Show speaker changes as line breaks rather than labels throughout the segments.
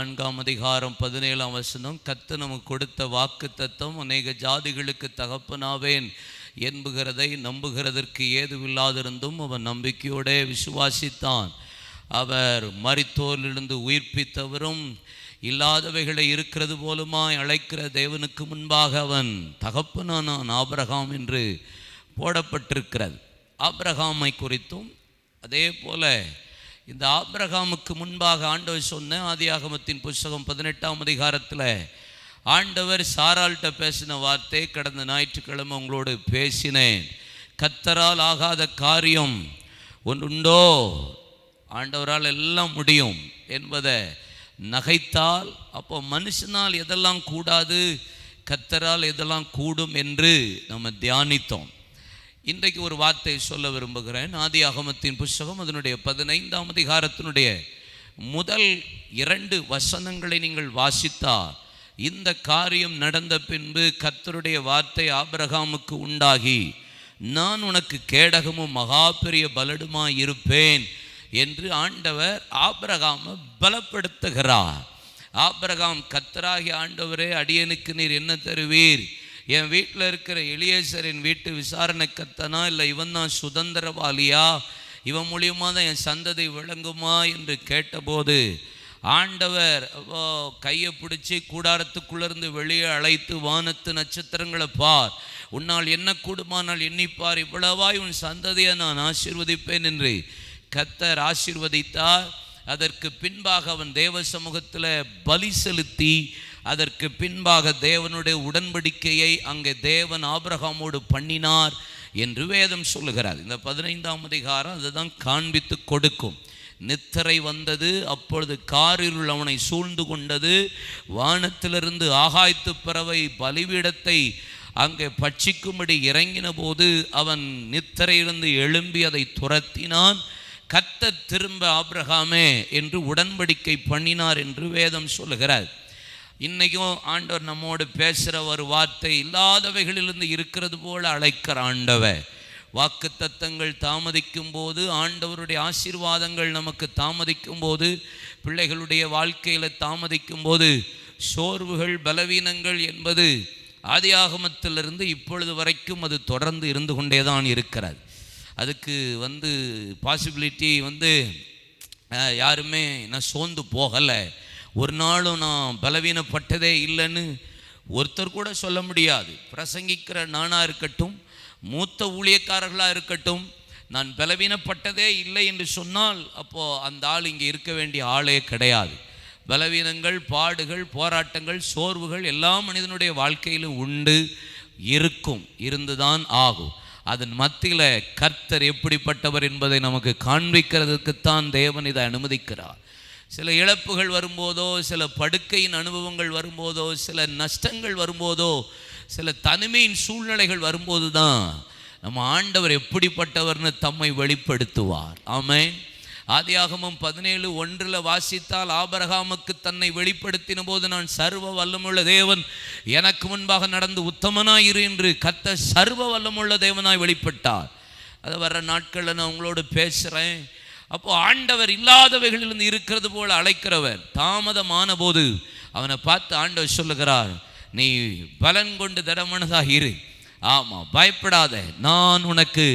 நான்காம் அதிகாரம் பதினேழாம் வசனம் கத்து நமக்கு கொடுத்த வாக்கு தத்துவம் அநேக ஜாதிகளுக்கு தகப்பனாவேன் என்புகிறதை நம்புகிறதற்கு ஏதுவில்லாதிருந்தும் அவன் நம்பிக்கையோடே விசுவாசித்தான். அவர் மறித்தோரிலிருந்து உயிர்ப்பித்தவரும் இல்லாதவைகளை இருக்கிறது போலுமாய் அழைக்கிற தேவனுக்கு முன்பாக அவன் தகப்பனானான் ஆபிரகாம் என்று போடப்பட்டிருக்கிறது. ஆபிரகாமை குறித்தும் அதே போல இந்த ஆபிரகாமுக்கு முன்பாக ஆண்டவர் சொன்ன ஆதியாகமத்தின் புஸ்தகம் பதினெட்டாம் அதிகாரத்தில் ஆண்டவர் சாரால்கிட்ட பேசின வார்த்தை கடந்த ஞாயிற்றுக்கிழமை உங்களோடு பேசினேன். கத்தரால் ஆகாத காரியம் ஒன்றுண்டோ? ஆண்டவரால் எல்லாம் முடியும் என்பதை நகைத்தால் அப்போ மனுஷனால் எதெல்லாம் கூடாது? கத்தரால் எதெல்லாம் கூடும் என்று நம்ம தியானித்தோம். இன்றைக்கு ஒரு வார்த்தை சொல்ல விரும்புகிறேன். ஆதி அகமத்தின் புஸ்தகம் அதனுடைய பதினைந்தாம் அதிகாரத்தினுடைய முதல் இரண்டு வசனங்களை நீங்கள் வாசித்தால் இந்த காரியம் நடந்த பின்பு கத்தருடைய வார்த்தை ஆபிரகாமுக்கு உண்டாகி நான் உனக்கு கேடகமும் மகா பெரிய பலடுமாய் இருப்பேன் என்று ஆண்டவர் ஆபிரகாமை பலப்படுத்துகிறார். ஆபிரகாம் கத்தராகி ஆண்டவரே அடியனுக்கு நீர் என்ன தருவீர்? என் வீட்டில் இருக்கிற எளியேசரின் வீட்டு விசாரணை கத்தனா? இல்லை இவன் தான் சுதந்திரவாளியா? இவன் மூலியமாக தான் என் சந்ததி விளங்குமா? என்று கேட்டபோது ஆண்டவர் கையை பிடிச்சி கூடாரத்துக்குள்ளேருந்து வெளியே அழைத்து வானத்து நட்சத்திரங்களை பார். உன்னால் என்ன கூடுமானால் எண்ணிப்பார். இவ்வளவாய் உன் சந்ததியை நான் ஆசீர்வதிப்பேன் என்று கத்தர் ஆசீர்வதித்தார். அதற்கு பின்பாக அவன் தேவ சமூகத்தில் பலி செலுத்தி அதற்கு பின்பாக தேவனுடைய உடன்படிக்கையை அங்கே தேவன் ஆபிரகாமோடு பண்ணினார் என்று வேதம் சொல்லுகிறார். இந்த பதினைந்தாம் அதிகாரம் அதுதான் காண்பித்து கொடுக்கும். நித்திரை வந்தது அப்பொழுது காரிருள் அவனை சூழ்ந்து கொண்டது. வானத்திலிருந்து ஆகாய்த்து பறவை பலிபீடத்தை அங்கே பட்சிக்கும்படி இறங்கின போது அவன் நித்திரையிலிருந்து எழும்பி அதை துரத்தினான். கத்த திரும்ப ஆப்ரஹாமே என்று உடன்படிக்கை பண்ணினார் என்று வேதம் சொல்லுகிறார். இன்னைக்கும் ஆண்டவர் நம்மோடு பேசுகிற ஒரு வார்த்தை இல்லாதவைகளிலிருந்து இருக்கிறது போல அழைக்கிற ஆண்டவர். வாக்கு தத்தங்கள் தாமதிக்கும் போது ஆண்டவருடைய ஆசீர்வாதங்கள் நமக்கு தாமதிக்கும் போது பிள்ளைகளுடைய வாழ்க்கையில் தாமதிக்கும் போது சோர்வுகள் பலவீனங்கள் என்பது ஆதியாகமத்திலிருந்து இப்பொழுது வரைக்கும் அது தொடர்ந்து இருந்து கொண்டே தான் இருக்கிறது. அதுக்கு வந்து பாசிபிலிட்டி வந்து யாருமே நான் சோர்ந்து போகலை. ஒரு நாளும் நான் பலவீனப்பட்டதே இல்லைன்னு ஒருத்தர் கூட சொல்ல முடியாது. பிரசங்கிக்கிற நானாக இருக்கட்டும் மூத்த ஊழியக்காரர்களாக இருக்கட்டும் நான் பலவீனப்பட்டதே இல்லை என்று சொன்னால் அப்போது அந்த ஆள் இங்கே இருக்க வேண்டிய ஆளே கிடையாது. பலவீனங்கள் பாடுகள் போராட்டங்கள் சோர்வுகள் எல்லா மனிதனுடைய வாழ்க்கையிலும் உண்டு இருக்கும் இருந்துதான் ஆகும். அதன் மத்தியில் கர்த்தர் எப்படிப்பட்டவர் என்பதை நமக்கு காண்பிக்கிறதுக்குத்தான் தேவன் இதை அனுமதிக்கிறார். சில இழப்புகள் வரும்போதோ சில படுக்கையின் அனுபவங்கள் வரும்போதோ சில நஷ்டங்கள் வரும்போதோ சில தனிமையின் சூழ்நிலைகள் வரும்போது தான் நம்ம ஆண்டவர் எப்படிப்பட்டவர்னு தம்மை வெளிப்படுத்துவார். ஆமென். ஆதியாகமம் பதினேழு ஒன்றில் வாசித்தால் ஆபரகாமுக்கு தன்னை வெளிப்படுத்தின போது நான் சர்வ வல்லமுள்ள தேவன் எனக்கு முன்பாக நடந்து உத்தமனாயிரு என்று கத்த சர்வ வல்லமுள்ள தேவனாய் வெளிப்பட்டார். அதை வர்ற நாட்களில் நான் உங்களோடு பேசுகிறேன் அப்போ ஆண்டவர் இல்லாதவைகளிலிருந்து இருக்கிறது போல அழைக்கிறவர் தாமதமான போது அவனை பார்த்து ஆண்டவர் சொல்லுகிறார் நீ பலன் கொண்டு திடமனதாக இரு. ஆமாம் பயப்படாத. நான் உனக்கு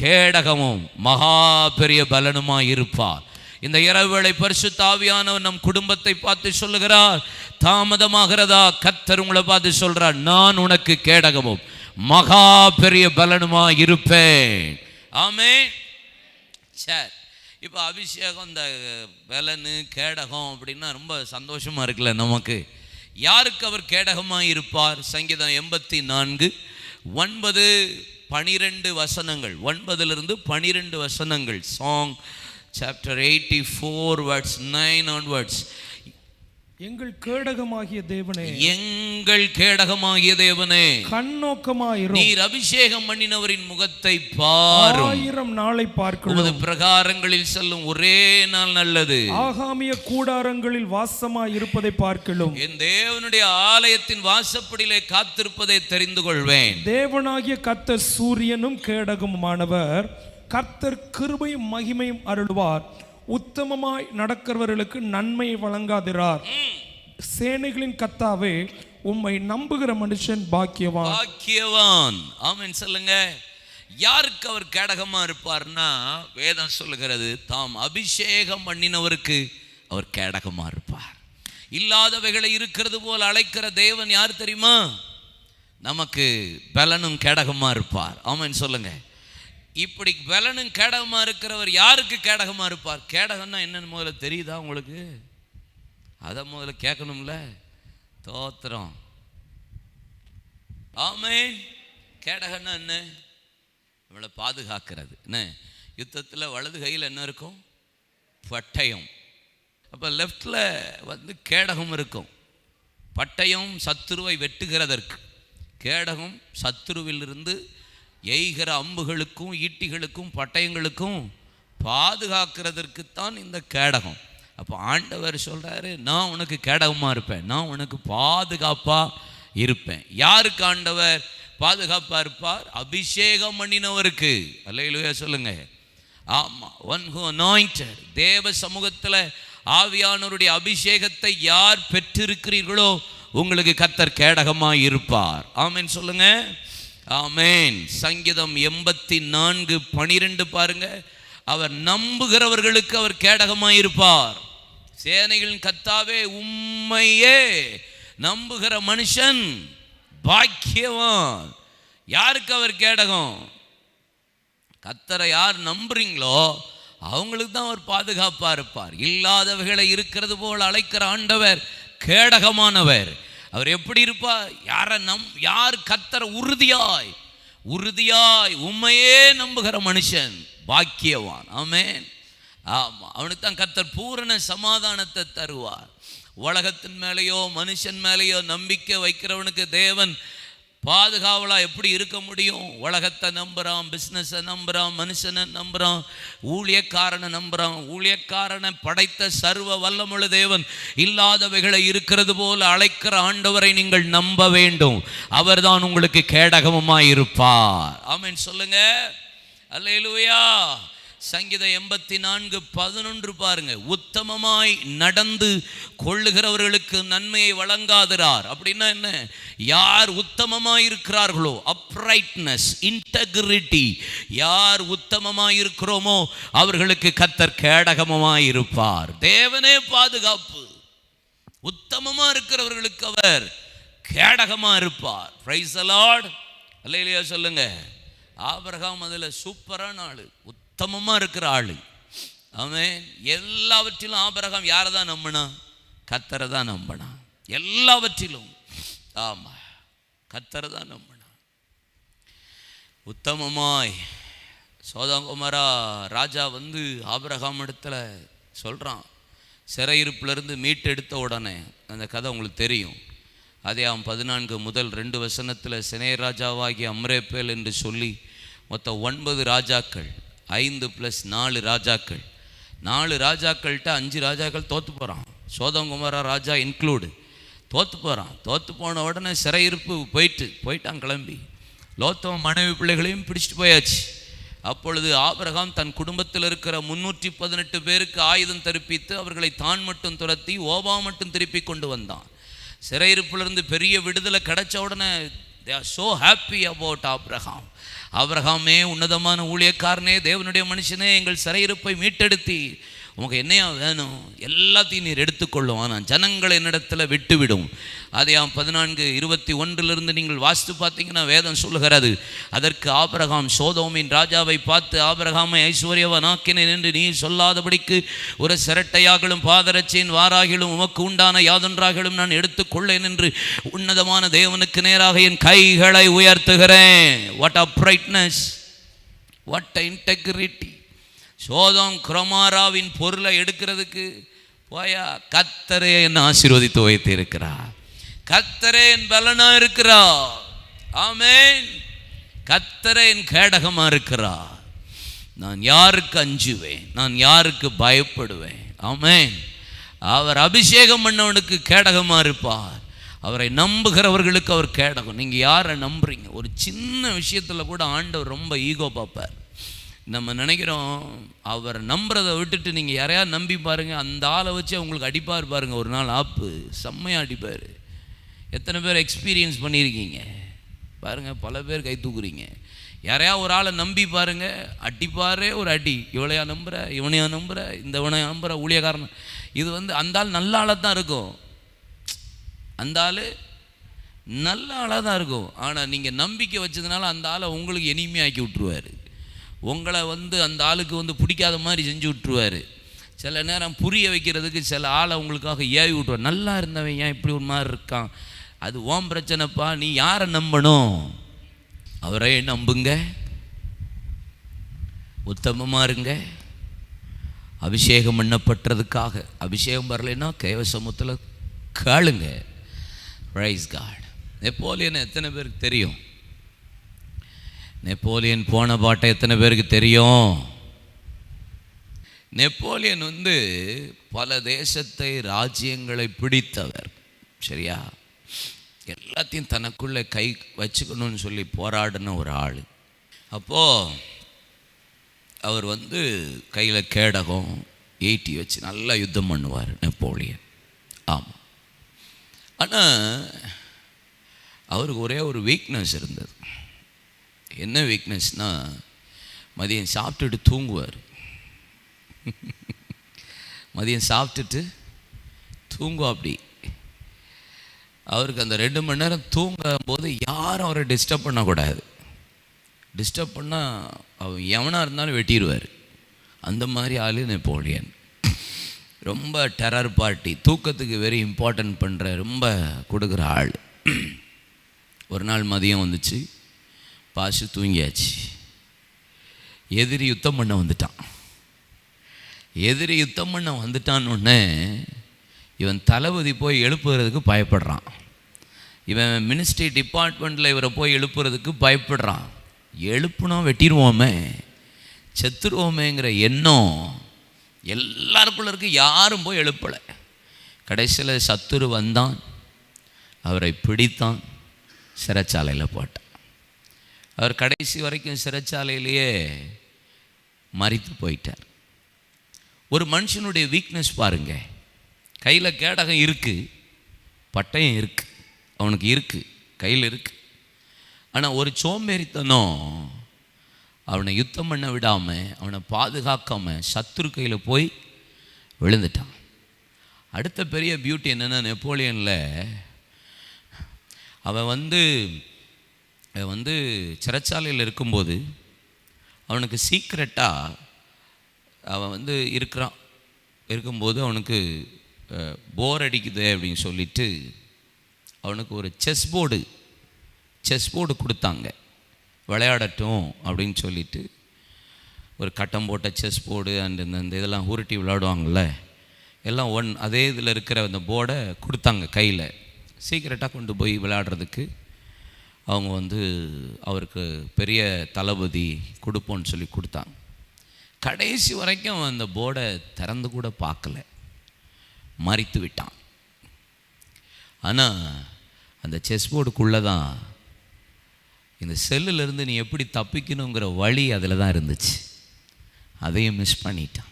கேடகமும் மகா பெரிய பலனுமாய் இருப்பார். இந்த இரவுவேளை பரிசுத்தாவியானவர் நம் குடும்பத்தை பார்த்து சொல்லுகிறார் தாமதமாகிறதா? கத்தர் உங்களை பார்த்து சொல்கிறார் நான் உனக்கு கேடகமும் மகா பெரிய பலனுமாய் இருப்பேன். ஆமே சரி இப்போ அபிஷேகம் இந்த பலனு கேடகம் அப்படின்னா ரொம்ப சந்தோஷமாக இருக்குல்ல நமக்கு. யாருக்கு அவர் கேடகமாக இருப்பார்? சங்கீதம் எண்பத்தி நான்கு ஒன்பது பனிரெண்டு வசனங்கள். ஒன்பதுலேருந்து பனிரெண்டு வசனங்கள். Song chapter eighty four words nine words
எங்கள் கேடகமாகிய தேவனே.
எங்கள் கேடகமாகிய தேவனே.
கண்ணோக்கமாயிரும்
நீர் அபிஷேகம் பண்ணினவரின் முகத்தை பாரும்.
ஆயிரம் நாளை பார்க்கிறோம்.
உமது பிரகாரங்களில் செல்லும் ஒரே நாள் நல்லது.
ஆகாமிய கூடாரங்களில் வாசமாய் இருப்பதை பார்க்கலாம்.
என் தேவனுடைய ஆலயத்தின் வாசப்படியிலே காத்திருப்பதை தெரிந்து கொள்வேன்.
தேவனாகிய கர்த்தர் சூரியனும் கேடகமுமானவர். கர்த்தர் கிருபையும் மகிமையும் அருள்வார். உத்தமமாய் நடக்கிறவர்களுக்கு நன்மையை வழங்காதிரார். சேனைகளின் கத்தாவே உம்மை நம்புகிற மனுஷன் பாக்கியவான்.
பாக்கியவான். ஆமென் சொல்லுங்க. யாருக்கு அவர் கேடகமா இருப்பார்னா வேதம் சொல்லுகிறது தாம் அபிஷேகம் பண்ணினவருக்கு அவர் கேடகமா இருப்பார். இல்லாதவைகளை இருக்கிறது போல் அழைக்கிற தேவன் யார் தெரியுமா? நமக்கு பலனும் கேடகமா இருப்பார். ஆமென் சொல்லுங்க. இப்படி பலனும் கேடகமாக இருக்கிறவர் யாருக்கு கேடகமாக இருப்பார்? கேடகம்னா என்னென்னு முதல்ல தெரியுதா உங்களுக்கு? அதை முதல்ல கேட்கணும்ல. தோத்திரம். ஆமே கேடகம்னா என்ன? நம்மளை பாதுகாக்கிறது. என்ன? யுத்தத்தில் வலது கையில் என்ன இருக்கும்? பட்டயம். அப்போ லெஃப்டில் வந்து கேடகம் இருக்கும். பட்டயம் சத்துருவை வெட்டுகிறதற்கு. கேடகம் சத்துருவிலிருந்து எய்கிற அம்புகளுக்கும் ஈட்டிகளுக்கும் பட்டயங்களுக்கும் பாதுகாக்கிறதற்குத்தான் இந்த கேடகம். அப்போ ஆண்டவர் சொல்கிறாரு நான் உனக்கு கேடகமாக இருப்பேன். நான் உனக்கு பாதுகாப்பாக இருப்பேன். யாருக்கு ஆண்டவர் பாதுகாப்பாக இருப்பார்? அபிஷேகம் பண்ணினவருக்கு. அல்லையிலுயா சொல்லுங்க. ஆமாம் ஒன் ஹூ அனாயிண்டட் தேவ சமூகத்தில் ஆவியானவருடைய அபிஷேகத்தை யார் பெற்றிருக்கிறீர்களோ உங்களுக்கு கத்தர் கேடகமாக இருப்பார். ஆமீன் சொல்லுங்கள் ஆமேன். சங்கீதம் எண்பத்தி நான்கு பனிரெண்டு பாருங்க. அவர் நம்புகிறவர்களுக்கு அவர் கேடகமாயிருப்பார். சேனைகளின் கத்தாவே உண்மையே நம்புகிற மனுஷன் பாக்கியவான். யாருக்கு அவர் கேடகம்? கத்தரை யார் நம்புறீங்களோ அவங்களுக்கு தான் அவர் பாதுகாப்பாக இருப்பார். இல்லாதவைகளை இருக்கிறது போல் அழைக்கிற ஆண்டவர் கேடகமானவர். அவர் எப்படி இருப்பார்? யாரை நம் யார் கத்தர உறுதியாய் உறுதியாய் உண்மையே நம்புகிற மனுஷன் பாக்கியவான். ஆமேன். ஆமாம் அவனுக்கு தான் கத்தர் பூரண சமாதானத்தை தருவார். உலகத்தின் மேலேயோ மனுஷன் மேலேயோ நம்பிக்கை வைக்கிறவனுக்கு தேவன் பாதுகாவலா எப்படி இருக்க முடியும்? உலகத்தை நம்புகிறான் பிஸ்னஸை நம்புகிறான் மனுஷனை நம்புகிறான் ஊழியக்காரனை நம்புறான். ஊழியக்காரனை படைத்த சர்வ வல்லமுள்ள தேவன் இல்லாதவைகளை இருக்கிறது போல அழைக்கிற ஆண்டவரை நீங்கள் நம்ப வேண்டும். அவர்தான் உங்களுக்கு கேடகமாக இருப்பார் ஆமீன் சொல்லுங்க. அல்லேலூயா. சங்கீத எண்பத்தி நான்கு பதினொன்று பாருங்க. உத்தமமாய் நடந்து கொள்ளுகிறவர்களுக்கு நன்மையை வழங்காதிரார். அப்படின்னா என்ன? யார் உத்தமமாய் இருக்கிறார்களோ அப்ரைட்னஸ் இன்டெகிரிட்டி யார் உத்தமமாய் இருக்கிறோமோ அவர்களுக்கு கத்தர் கேடகமாய் இருப்பார் தேவனே பாதுகாப்பு. உத்தமமா இருக்கிறவர்களுக்கு அவர் கேடகமா இருப்பார் பிரைஸ் அலாட் அல்லையிலையா சொல்லுங்க. ஆபரகாம் அதில் சூப்பரான ஆள். உத்தமமாக இருக்கிற ஆளு. அவன் எல்லாவற்றிலும் ஆபரகம் யாரை தான் நம்பினா? கத்தரை தான் நம்பினா. எல்லாவற்றிலும். ஆமா. கத்தரை தான் நம்பினா. உத்தமமாய். சோதாங்குமாரா ராஜா வந்து ஆபரகாம் இடத்துல சொல்கிறான் சிறையிருப்பிலிருந்து மீட்டெடுத்த உடனே அந்த கதை உங்களுக்கு தெரியும். அதே அவன் பதினான்கு முதல் ரெண்டு வசனத்தில் சினேராஜாவாகிய அம்ரேப்பேல் என்று சொல்லி மொத்தம் ஒன்பது ராஜாக்கள் ஐந்து ப்ளஸ் நாலு ராஜாக்கள். நாலு ராஜாக்கள்கிட்ட அஞ்சு ராஜாக்கள் தோற்று போகிறான் சோதங்குமாரா ராஜா இன்க்ளூடு தோற்று போகிறான் தோற்று போன உடனே சிறையிருப்பு போயிட்டு போயிட்டான் கிளம்பி. லோத்தவன் மனைவி பிள்ளைகளையும் பிடிச்சிட்டு போயாச்சு. அப்பொழுது ஆபிரகாம் தன் குடும்பத்தில் இருக்கிற முன்னூற்றி பதினெட்டு பேருக்கு ஆயுதம் தெரிப்பித்து அவர்களை தான் மட்டும் துரத்தி ஓபா மட்டும் திருப்பி கொண்டு வந்தான். சிறையிருப்பிலிருந்து பெரிய விடுதலை கிடைச்ச உடனே they are so happy about Abraham அவரகாமே உன்னதமான ஊழியக்காரனே தேவனுடைய மனுஷனே எங்கள் சிறையிருப்பை மீட்டெடுத்தி உமக்கு என்னையா வேணும்? எல்லாத்தையும் நீர் எடுத்துக்கொள்ளும். ஆனால் ஜனங்களை என்னிடத்தில் விட்டுவிடும். அதையாம் பதினான்கு இருபத்தி ஒன்றிலிருந்து நீங்கள் வாசித்து பார்த்தீங்கன்னா வேதம் சொல்லுகிறது அதற்கு ஆபரகாம் சோதோமின் ராஜாவை பார்த்து ஆபிரகாமை ஐஸ்வர்யவனாக்கினேன் என்று நீ சொல்லாதபடிக்கு ஒரு சிரட்டையாகலும் பாதரட்சியின் வாராகிலும் உமக்கு உண்டான யாதொன்றாகிலும் நான் எடுத்துக்கொள்ளேன் என்று உன்னதமான தேவனுக்கு நேராக என் கைகளை உயர்த்துகிறேன். What a brightness what a integrity சோதம் குரமாராவின் பொருளை எடுக்கிறதுக்கு போயா கத்தரே என்ன ஆசீர்வதித்து வைத்து இருக்கிறார். கத்தரே என் பலனா இருக்கிறார். ஆமேன். கத்தரே என் கேடகமா இருக்கிறார். நான் யாருக்கு அஞ்சுவேன்? நான் யாருக்கு பயப்படுவேன்? ஆமேன். அவர் அபிஷேகம் பண்ணவனுக்கு கேடகமா இருப்பார். அவரை நம்புகிறவர்களுக்கு அவர் கேடகம். நீங்கள் யாரை நம்புறீங்க? ஒரு சின்ன விஷயத்தில் கூட ஆண்டவர் ரொம்ப ஈகோ பார்ப்பார். நம்ம நினைக்கிறோம் அவர் நம்புறதை விட்டுட்டு நீங்கள் யாரையா நம்பி பாருங்கள் அந்த ஆளை வச்சு உங்களுக்கு அடிப்பார் பாருங்கள் ஒரு நாள் ஆப்பு. செம்மையாக அடிப்பார். எத்தனை பேர் எக்ஸ்பீரியன்ஸ் பண்ணியிருக்கீங்க? பாருங்கள் பல பேர் கை தூக்குறீங்க. யாரையா ஒரு ஆளை நம்பி பாருங்கள் அடிப்பாரே ஒரு அடி. இவளையா நம்புகிற இவனையா நம்புகிற இந்த இவனையா நம்புகிற ஊழியக்காரன். இது வந்து அந்த ஆள் நல்ல ஆளாக தான் இருக்கும். அந்த ஆள் நல்ல ஆளாக தான் இருக்கும். ஆனால் நீங்கள் நம்பிக்கை வச்சதுனால அந்த ஆளை உங்களுக்கு இனிமையாக்கி விட்ருவார் உங்களை வந்து அந்த ஆளுக்கு வந்து பிடிக்காத மாதிரி செஞ்சு விட்ருவார் சில நேரம் புரிய வைக்கிறதுக்கு சில ஆளை உங்களுக்காக ஏவி விட்ருவார் நல்லா இருந்தவன் ஏன் இப்படி ஒரு மாதிரி இருக்கான்? அது ஓம் பிரச்சனைப்பா நீ யாரை நம்பணும்? அவரே நம்புங்க. உத்தமமாக இருங்க. அபிஷேகம் பண்ணப்பட்டதுக்காக. அபிஷேகம் வரலைன்னா கைவசமத்தில் கேளுங்க. ரைஸ் காட் நெப்போலியன் எத்தனை பேருக்கு தெரியும்? நெப்போலியன் போன பாட்டை எத்தனை பேருக்கு தெரியும்? நெப்போலியன் வந்து பல தேசத்தை ராஜ்யங்களை பிடித்தவர். சரியா? எல்லாத்தையும் தனக்குள்ளே கை வச்சுக்கணும்னு சொல்லி போராடின ஒரு ஆள். அப்போது அவர் வந்து கையில் கேடகம் எயிட்டி வச்சு நல்லா யுத்தம் பண்ணுவார் நெப்போலியன். ஆமாம் ஆனால் அவருக்கு ஒரே ஒரு வீக்னஸ் இருந்தது. என்ன வீக்னஸ்னால் மதியம் சாப்பிட்டுட்டு தூங்குவார். மதியம் சாப்பிட்டுட்டு தூங்குவா அப்படி. அவருக்கு அந்த ரெண்டு மணி நேரம் தூங்கும் போது யாரும் அவரை டிஸ்டர்ப் பண்ணக்கூடாது. டிஸ்டர்ப் பண்ணால் அவர் எவனாக இருந்தாலும் வெட்டிடுவார். அந்த மாதிரி ஆளு நெப்போலியன். ரொம்ப டெரர் பார்ட்டி தூக்கத்துக்கு வெரி இம்பார்ட்டன்ட் பண்ணுற ரொம்ப கொடுக்குற ஆள். ஒரு நாள் மதியம் வந்துச்சு. பாசு தூங்கியாச்சு. எதிரி யுத்தம் பண்ண வந்துட்டான். எதிரி யுத்தம் பண்ண வந்துட்டான்னு இவன் தளபதி போய் எழுப்புறதுக்கு பயப்படுறான். இவன் மினிஸ்ட்ரி டிபார்ட்மெண்ட்டில் இவரை போய் எழுப்புறதுக்கு பயப்படுறான். எழுப்புனா வெட்டிடுவோமே செத்துருவோமேங்கிற எண்ணம் எல்லாருக்குள்ள இருக்கு. யாரும் போய் எழுப்பலை. கடைசியில் சத்துரு வந்தான். அவரை பிடித்தான். சிறைச்சாலையில் போட்டான். அவர் கடைசி வரைக்கும் சிறைச்சாலையிலேயே மறித்து போயிட்டார். ஒரு மனுஷனுடைய வீக்னஸ் பாருங்க. கையில் கேடகம் இருக்குது பட்டயம் இருக்குது அவனுக்கு இருக்குது கையில் இருக்குது ஆனால் ஒரு சோம்பேறித்தனம் அவனை யுத்தம் பண்ண விடாமல் அவனை பாதுகாக்காமல் சத்துரு கையில் போய் விழுந்துட்டான். அடுத்த பெரிய பியூட்டி என்னென்னா நெப்போலியனில் அவன் வந்து வந்து சிறைச்சாலையில் இருக்கும்போது அவனுக்கு சீக்ரெட்டாக அவன் வந்து இருக்கிறான். இருக்கும்போது அவனுக்கு போர் அடிக்குது அப்படின்னு சொல்லிட்டு அவனுக்கு ஒரு செஸ் போர்டு செஸ் போர்டு கொடுத்தாங்க. விளையாடட்டும் அப்படின்னு சொல்லிட்டு ஒரு கட்டம் போட்ட செஸ் போர்டு அண்ட் இந்த இந்த இதெல்லாம் உருட்டி விளையாடுவாங்கள்ல எல்லாம் ஒன் அதே இதில் இருக்கிற அந்த போர்டை கொடுத்தாங்க கையில். சீக்கிரட்டாக கொண்டு போய் விளையாடுறதுக்கு. அவங்க வந்து அவருக்கு பெரிய தளபதி கொடுப்போன்னு சொல்லி கொடுத்தாங்க. கடைசி வரைக்கும் அந்த போர்டை திறந்து கூட பார்க்கல. மறித்து விட்டான். ஆனால் அந்த செஸ் போர்டுக்குள்ளே தான் இந்த செல்லுலேருந்து நீ எப்படி தப்பிக்கணுங்கிற வழி அதில் தான் இருந்துச்சு. அதையும் மிஸ் பண்ணிட்டான்.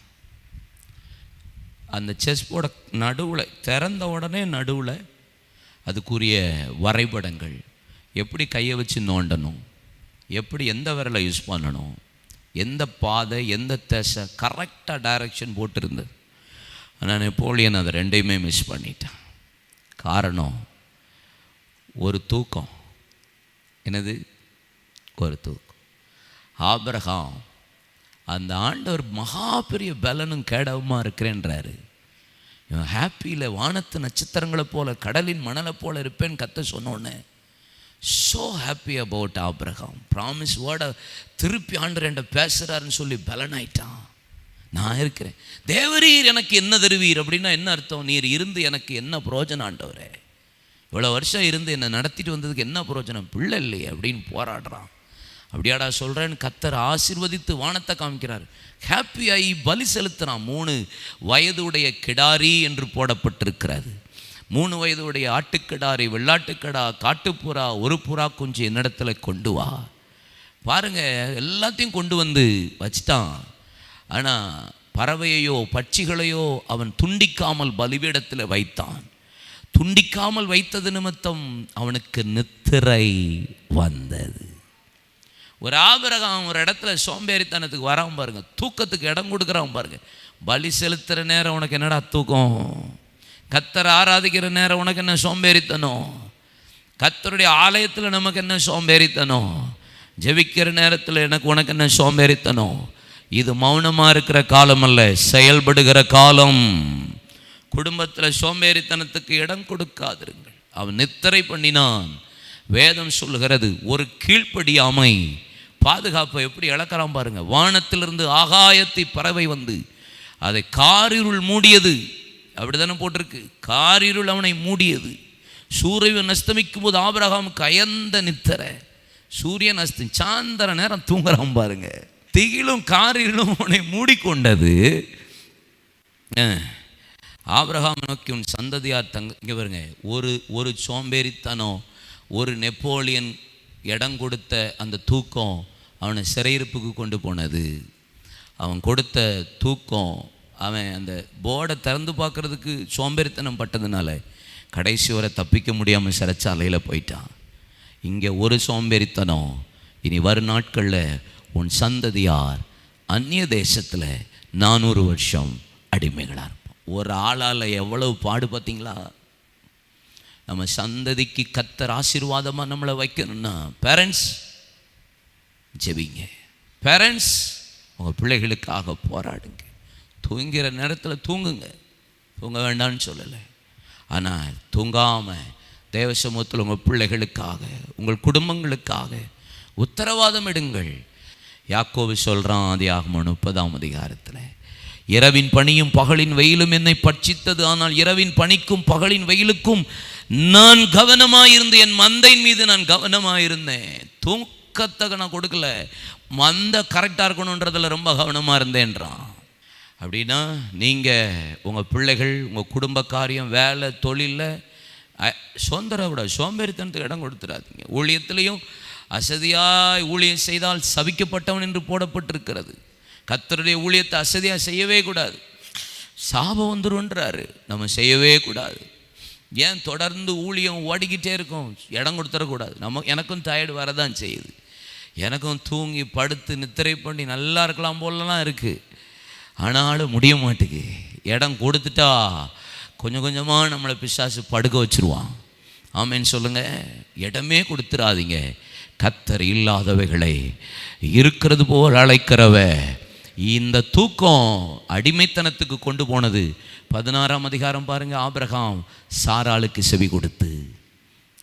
அந்த செஸ் போர்டை நடுவில் திறந்த உடனே நடுவில் அதுக்குரிய வரைபடங்கள் எப்படி கையை வச்சு நோண்டணும்? எப்படி எந்த விரலை யூஸ் பண்ணணும்? எந்த பாதை எந்த திசை கரெக்டாக டைரக்ஷன் போட்டிருந்தது. ஆனால் நெப்போலியன் அதை ரெண்டையுமே மிஸ் பண்ணிட்டேன். காரணம் ஒரு தூக்கம். என்னது? ஒரு தூக்கம். ஆபிரகாம் அந்த ஆண்டவர் மகா பெரிய பலனும் கேடவுமா இருக்கிறேன்றாரு. இவன் ஹாப்பியில் வானத்து நட்சத்திரங்களை போல கடலின் மணலை போல் இருப்பேன்னு கத்த சொன்னோன்னே so happy about Abraham promise வேர்டை திருப்பி ஆண்டர் என்கிட்ட பேசுகிறாருன்னு சொல்லி பலனாயிட்டான். நான் இருக்கிறேன். தேவரீர் எனக்கு என்ன தருவீர் அப்படின்னா என்ன அர்த்தம்? நீர் இருந்து எனக்கு என்ன புரோஜனம் ஆண்டவரே? இவ்வளோ வருஷம் இருந்து என்னை நடத்திட்டு வந்ததுக்கு என்ன புரோஜனம்? பிள்ளை இல்லையே அப்படின்னு போராடுறான். அப்படியாடா சொல்கிறேன்னு கத்தர் ஆசிர்வதித்து வானத்தை காமிக்கிறார். ஹாப்பி பலி செலுத்துகிறான் மூணு வயதுடைய கிடாரி என்று போடப்பட்டிருக்கிறது. மூணு வயதுடைய ஆட்டுக்கிடாரி வெள்ளாட்டுக்கடா காட்டுப்புறா ஒரு புறா குஞ்சு என்னிடத்துல கொண்டு வா. பாருங்க எல்லாத்தையும் கொண்டு வந்து வச்சிட்டான். ஆனால் பறவையையோ பட்சிகளையோ அவன் துண்டிக்காமல் பலிபீடத்தில் வைத்தான். துண்டிக்காமல் வைத்தது நிமித்தம் அவனுக்கு நித்திரை வந்தது. ஒரு ஆபிரகம் ஒரு இடத்துல சோம்பேறித்தனத்துக்கு வரான் பாருங்க தூக்கத்துக்கு இடம் கொடுக்குறான் பாருங்க. பலி செலுத்துகிற நேரம் உனக்கு என்னடா தூக்கம்? கத்தரை ஆராதிக்கிற நேரம் உனக்கு என்ன சோம்பேறித்தனம்? கத்தருடைய ஆலயத்தில் நமக்கு என்ன சோம்பேறித்தனம்? ஜெபிக்கிற நேரத்தில் எனக்கு உனக்கு என்ன சோம்பேறித்தனம்? இது மௌனமாக இருக்கிற காலம் அல்ல செயல்படுகிற காலம். குடும்பத்தில் சோம்பேறித்தனத்துக்கு இடம் கொடுக்காதிருங்கள். அவன் நித்திரை பண்ணினான். வேதம் சொல்லுகிறது ஒரு கீழ்ப்படியாமை பாதுகாப்பை எப்படி இழக்கிறான் பாருங்கள் வானத்திலிருந்து ஆகாயத்தை பறவை வந்து அதை காரிருள் மூடியது அப்படிதானே போட்டிருக்கு. காரிருள் அவனை மூடியது. சூரியன் அஸ்தமிக்கும் போது ஆபிரகாம் கயந்த நித்தர. சூரியன் அஸ்தி சாந்தர நேரம் தூங்குறான் பாருங்க. திகிலும் காரிலும் அவனை மூடிக்கொண்டது. ஆபிரகாம் நோக்கி உன் சந்ததியார் தங்க இங்கே பாருங்க. ஒரு ஒரு சோம்பேறித்தனம் ஒரு நெப்போலியன் இடம் கொடுத்த அந்த தூக்கம் அவனை சிறையிருப்புக்கு கொண்டு போனது. அவன் கொடுத்த தூக்கம் அவன் அந்த போர்டை திறந்து பார்க்குறதுக்கு சோம்பேறித்தனம் பட்டதுனால கடைசி வரை தப்பிக்க முடியாமல் சிறைச்சாலையில் போயிட்டான். இங்கே ஒரு சோம்பேறித்தனம். இனி வரும் நாட்களில் உன் சந்ததியார் அந்நிய தேசத்தில் நானூறு வருஷம் அடிமைகளாக இருப்பான். ஒரு ஆளால் எவ்வளவு பாடு பார்த்தீங்களா? நம்ம சந்ததிக்கு கத்தர் ஆசீர்வாதமாக நம்மளை வைக்கணும்னா பேரண்ட்ஸ் ஜெபிங்க. பேரண்ட்ஸ் உங்கள் பிள்ளைகளுக்காக போராடுங்க. தூங்கிற நேரத்தில் தூங்குங்க. தூங்க வேண்டாம்னு சொல்லலை. ஆனால் தூங்காமல் தேவ சமூகத்தில் உங்கள் பிள்ளைகளுக்காக உங்கள் குடும்பங்களுக்காக உத்தரவாதம் எடுங்கள். யாக்கோவி சொல்கிறான் ஆதியாகமம் முப்பதாம் அதிகாரத்தில் இரவின் பணியும் பகலின் வெயிலும் என்னை பட்சித்தது. ஆனால் இரவின் பணிக்கும் பகலின் வெயிலுக்கும் நான் கவனமாயிருந்து என் மந்தையின் மீது நான் கவனமாயிருந்தேன். தூக்கத்தை நான் கொடுக்கல. மந்த கரெக்டாக இருக்கணுன்றதில் ரொம்ப கவனமாக இருந்தேன்றான். அப்படின்னா நீங்கள் உங்கள் பிள்ளைகள் உங்கள் குடும்ப காரியம் வேலை தொழிலில் சோந்தரவிட சோம்பேறித்தனத்துக்கு இடம் கொடுத்துடாதீங்க. ஊழியத்திலையும் அசதியாய் ஊழியம் செய்தால் சபிக்கப்பட்டவன் என்று போடப்பட்டிருக்கிறது. கத்தருடைய ஊழியத்தை அசதியாக செய்யவே கூடாது. சாபம் வந்துருன்றாரு நம்ம செய்யவே கூடாது. ஏன் தொடர்ந்து ஊழியம் ஓடிக்கிட்டே இருக்கும்? இடம் கொடுத்துடக்கூடாது. நம்ம எனக்கும் டயர்டு வரதான் செய்யுது. எனக்கும் தூங்கி படுத்து நித்திரை பண்ணி நல்லா இருக்கலாம் போலலாம் இருக்குது ஆனாலும் முடிய மாட்டேங்கு இடம் கொடுத்துட்டா கொஞ்சம் கொஞ்சமாக நம்மளை பிசாசு படுக்க வச்சிருவான். ஆமேன்னு சொல்லுங்கள் இடமே கொடுத்துடாதீங்க கத்தர் இல்லாதவைகளை இருக்கிறது போல் அழைக்கிறவ இந்த தூக்கம் அடிமைத்தனத்துக்கு கொண்டு போனது. பதினாறாம் அதிகாரம் பாருங்க ஆபிரகாம் சாராளுக்கு செவி கொடுத்து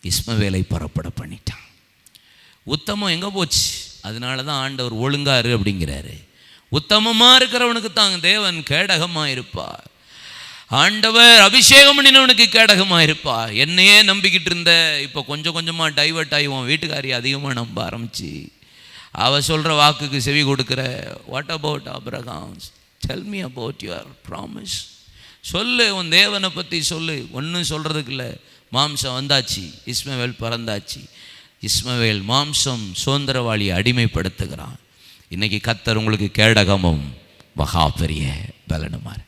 இஸ்மவேலை புறப்பட பண்ணிட்டான். உத்தமம் எங்கே போச்சு? அதனால தான் ஆண்டவர் ஒழுங்காரு அப்படிங்கிறாரு. உத்தமமாக இருக்கிறவனுக்கு தான் தேவன் கேடகமாக இருப்பார். ஆண்டவர் அபிஷேகம் பண்ணினவனுக்கு கேடகமாக இருப்பா என்னையே நம்பிக்கிட்டு இருந்த இப்போ கொஞ்சம் கொஞ்சமாக டைவர்ட் ஆகி உன் வீட்டுக்காரி அதிகமாக நம்ப ஆரம்பிச்சு. அவ சொல்கிற வாக்குக்கு செவி கொடுக்குற what about Abraham's tell me about your promise சொல்லு உன் தேவனை பற்றி சொல்லு. ஒன்றும் சொல்கிறதுக்கு இல்லை. மாம்சம் வந்தாச்சு. இஸ்மவேல் பறந்தாச்சு. இஸ்மவேல் மாம்சம் சுதந்திரவாளியை அடிமைப்படுத்துகிறான். இன்னைக்கு கத்தர் உங்களுக்கு கேடகமும் மகா பெரிய பலனுமார்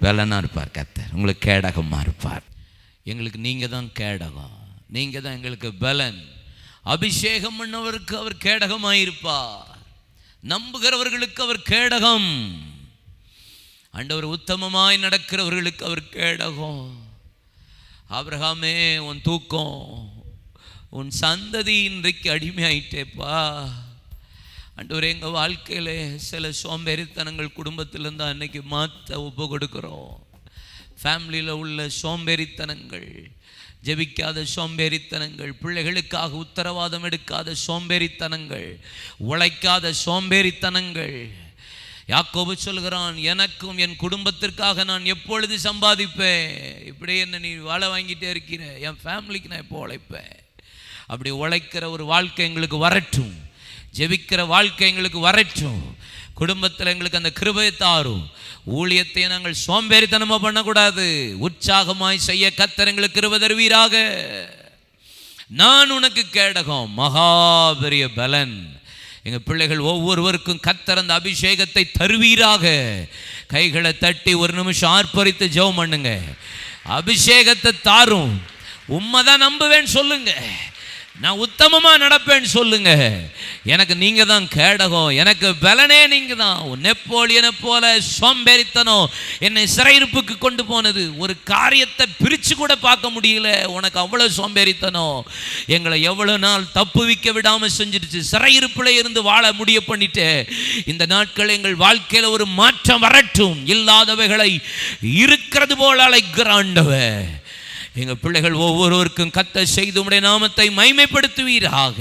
பலனாக இருப்பார் கத்தர். உங்களுக்கு கேடகமாக இருப்பார். எங்களுக்கு நீங்கள் தான் கேடகம். நீங்கள் தான் எங்களுக்கு பலன். அபிஷேகம் பண்ணவருக்கு அவர் கேடகமாயிருப்பார் நம்புகிறவர்களுக்கு அவர் கேடகம். ஆண்டவர் உத்தமமாய் நடக்கிறவர்களுக்கு அவர் கேடகம். ஆபிரகாமே உன் தூக்கம் உன் சந்ததி இன்றைக்கு அடிமையாயிட்டேப்பா. ஆண்டவர் எங்கள் வாழ்க்கையில் சில சோம்பேறித்தனங்கள் குடும்பத்திலேருந்து அன்னைக்கு மாற்ற ஒப்பு கொடுக்குறோம். ஃபேமிலியில் உள்ள சோம்பேறித்தனங்கள் ஜெபிக்காத சோம்பேறித்தனங்கள் பிள்ளைகளுக்காக உத்தரவாதம் எடுக்காத சோம்பேறித்தனங்கள் உழைக்காத சோம்பேறித்தனங்கள். யாக்கோபு சொல்கிறான் எனக்கும் என் குடும்பத்திற்காக நான் எப்பொழுது சம்பாதிப்பேன்? இப்படியே என்ன நீ வாழை வாங்கிட்டே இருக்கிற? என் ஃபேமிலிக்கு நான் எப்போ உழைப்பேன்? அப்படி உழைக்கிற ஒரு வாழ்க்கை எங்களுக்கு வரட்டும். ஜெபிக்கிற வாழ்க்கை எங்களுக்கு வரட்டும் குடும்பத்தில் எங்களுக்கு அந்த கிருபை தாரும். ஊழியத்தை நாங்கள் சோம்பேறித்தனமாக பண்ணக்கூடாது. உற்சாகமாய் செய்ய கத்தர் எங்களுக்கு கிருபை தருவீராக. நான் உனக்கு கேடகம் மகா பெரிய பலன். எங்கள் பிள்ளைகள் ஒவ்வொருவருக்கும் கத்தர் அந்த அபிஷேகத்தை தருவீராக. கைகளை தட்டி ஒரு நிமிஷம் ஆர்ப்பரித்து ஜெபம் பண்ணுங்க. அபிஷேகத்தை தாரும். உண்மை தான் நம்புவேன்னு சொல்லுங்கள் நான் உத்தமமாக நடப்பேன்னு சொல்லுங்க. எனக்கு நீங்கள் தான் கேடகம் எனக்கு பலனே நீங்கள் தான். நெப்போலியனை போல சோம்பேறித்தனம் என்னை சிறையிருப்புக்கு கொண்டு போனது ஒரு காரியத்தை பிரித்து கூட பார்க்க முடியல. உனக்கு அவ்வளோ சோம்பேறித்தனம். எங்களை எவ்வளோ நாள் தப்பு விக்க விடாமல் செஞ்சிருச்சு சிறையிருப்பில் இருந்து வாழ முடிய பண்ணிட்டு. இந்த நாட்கள் எங்கள் வாழ்க்கையில் ஒரு மாற்றம் வரட்டும். இல்லாதவைகளை இருக்கிறது போல அழைக்கிற ஆண்டவர். எங்கள் பிள்ளைகள் ஒவ்வொருவருக்கும் கத்த செய்து உடைய நாமத்தை மைமைப்படுத்துவீராக